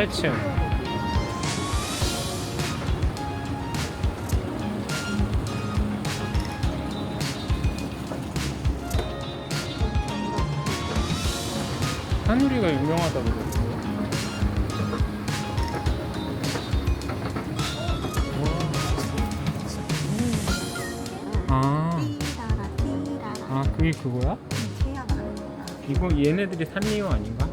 8층. 하누리가 유명하다고 그러더라고요. 아, 아 그게 그거야? 이거 얘네들이 산리오 아닌가?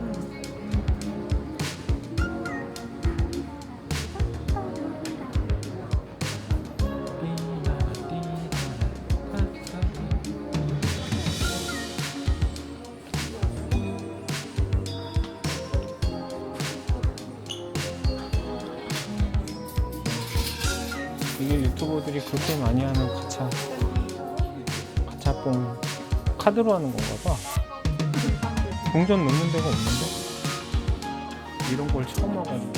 이게 유튜버들이 그렇게 많이 하는 가차 가차뽕 카드로 하는 건가 봐. 동전 넣는 데가 없는데? 이런 걸 처음 와가지고.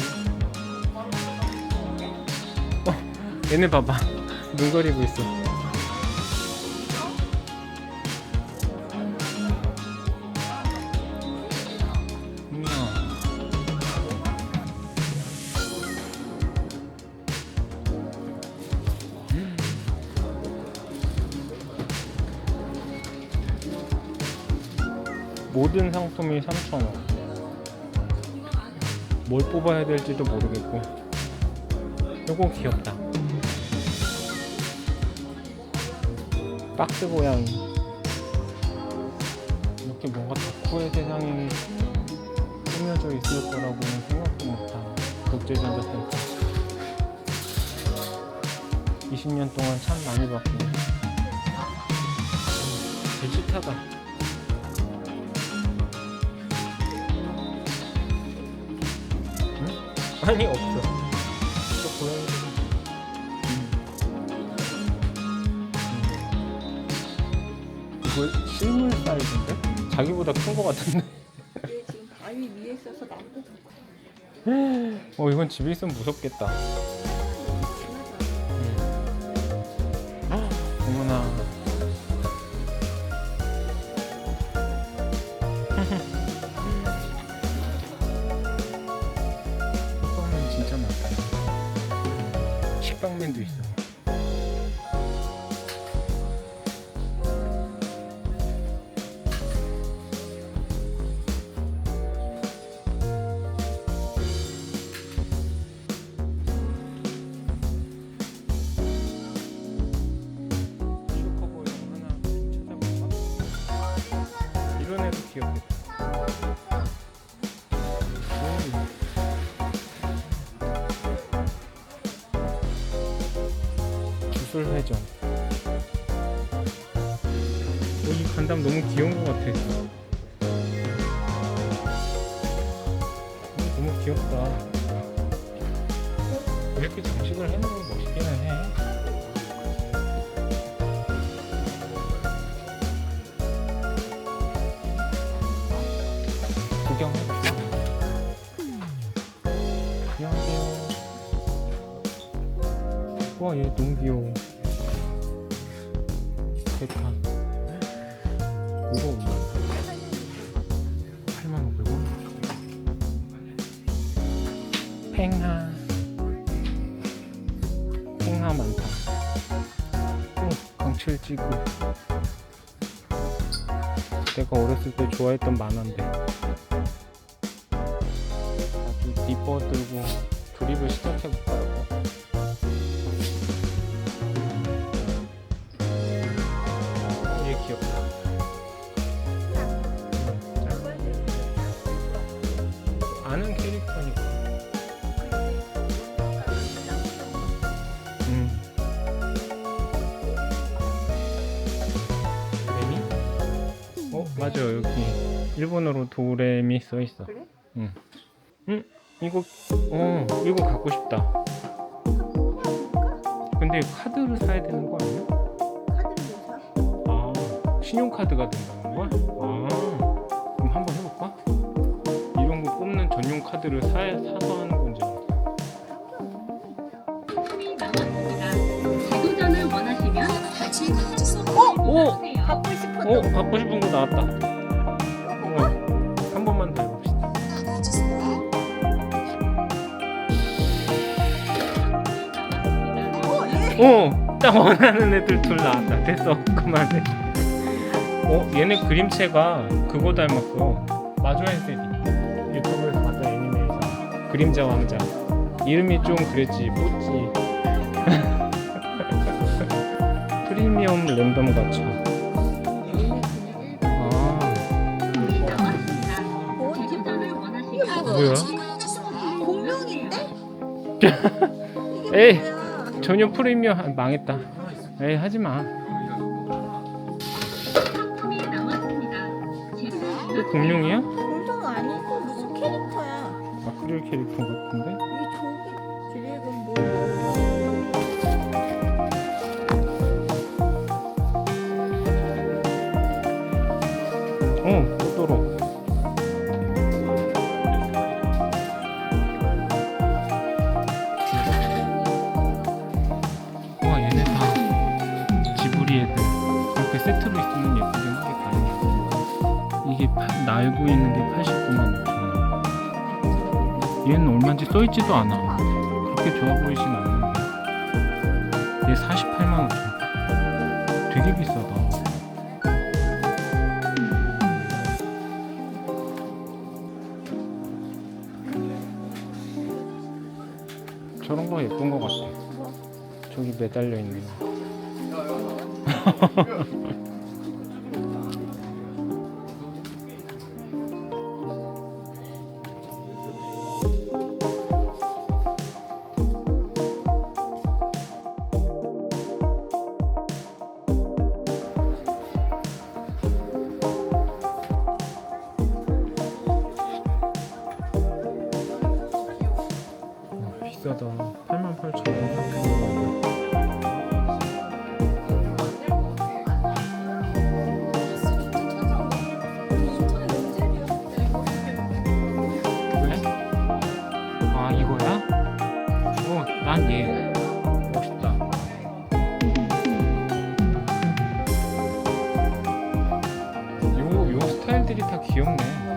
어, 얘네 봐봐. 눈 가리고 있어. 모든 상품이 3,000원. 뭘 뽑아야 될지도 모르겠고. 요거 귀엽다. 박스 고양이. 이렇게 뭔가 덕후의 세상이 꾸며져 있을 거라고는 생각도 못한 국제전자센터. 20년 동안 참 많이 바뀐. 베지타다. 아니 없어. 저 고양이. 이거 실물 사이즈인데? 자기보다 큰 거 같은데? 얘 지금 바위 위에 있어서 나보다 더 커. 어 이건 집에 있으면 무섭겠다. 빵맨도 있어. 이런 애도 귀엽겠다. 회전. 오, 이 간담 너무 귀여운 것 같아. 오, 너무 귀엽다. 이렇게 장식을 해놓으면 멋있기는 해. 구경해볼까? 안녕하세요. 와, 얘 너무 귀여워. 대파. 이거 얼마? 8만 500원? 팽하. 팽하 많다. 오, 강철 지구. 내가 어렸을 때 좋아했던 만화인데. 아주 디퍼 들고 조립을 시작해볼까요? 아는 캐릭터니까. 음. 도레미? 어 맞아 여기 일본어로 도레미 써 있어. 그래? 응. 응 이거 어 이거 갖고 싶다. 근데 카드를 사야 되는 거 아니야? 카드를 사? 아 신용카드가 된다는 거야? 아 카드를 사, 사서 하는 건지 오! 받고 싶은 어? 받고 싶은 거 나왔다. 어, 한 번만 더 해봅시다. 어! 어 딱 원하는 애들 둘 나왔다. 됐어. 그만해. 어? 얘네 그림체가 그거 닮았어. 마조앤 세비 그림자 왕자. 이름이 좀 그랬지, 뽀찌. 프리미엄 랜덤 가차. 아, 뭐야? 공룡인데? 에이. 전혀 프리미엄 아, 망했다. 에이, 하지 마. 상품이 나왔습니다. 이게 제주도 공룡이야? 아크릴 캐릭터 같은데? 이게 저기 드래곤 또또로. 와, 얘네 다 지브리 애들. 이렇게 세트로 있으면 예쁘긴 하겠다. 이게 파, 날고 있는 게 얼마인지 써있지도 않아. 그렇게 좋아 보이진 않는데. 얘 48만 5천 원. 되게 비싸다. 저런 거 예쁜 거 같아. 저기 매달려 있는 거. 비싸다. 88,000원. 왜? 아 이거야? 어, 난 얘. 멋있다. 요, 요 스타일들이 다 귀엽네.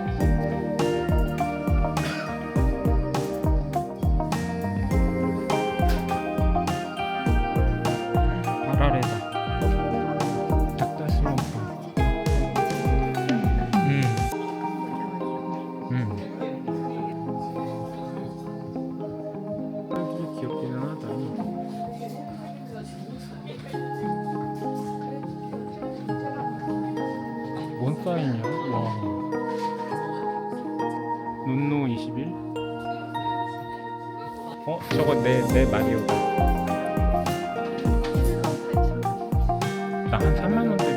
음. 애들이 귀엽기는 하다. 뭔 사인이야? 와. 눈노 21? 어? 저거 내, 내 마리오다. 나 한 3만원대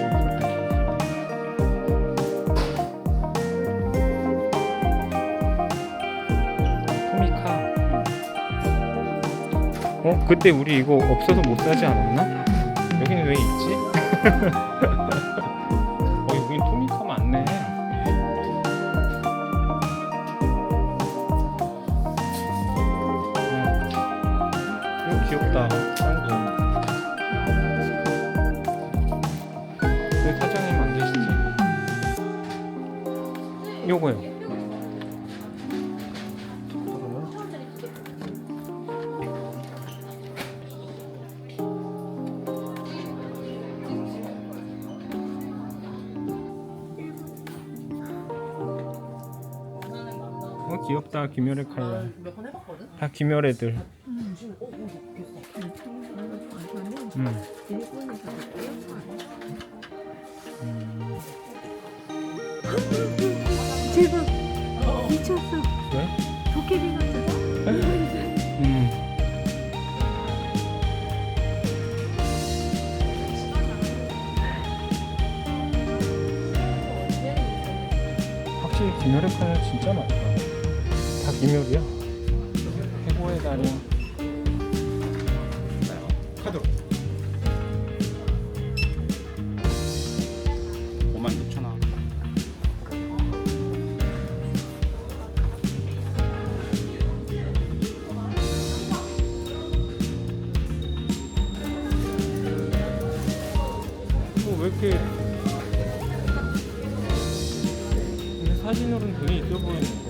어? 그때 우리 이거 없어서 못 사지 않았나? 여기는 왜 있지? 귀엽다 김열의 칼날 몇번 해봤거든? 다 김열 애들 음. 어, 어, 괜찮아. 음. 일본에서 음. 대박 미쳤어 왜? 도깨비 같아 음. 확실히 김열의 칼날 진짜 많다 다 김열이야? 해고의 달인 카드로. 5만 6천 원. 뭐왜 이렇게 근데 사진으로는 되게 있어 보이는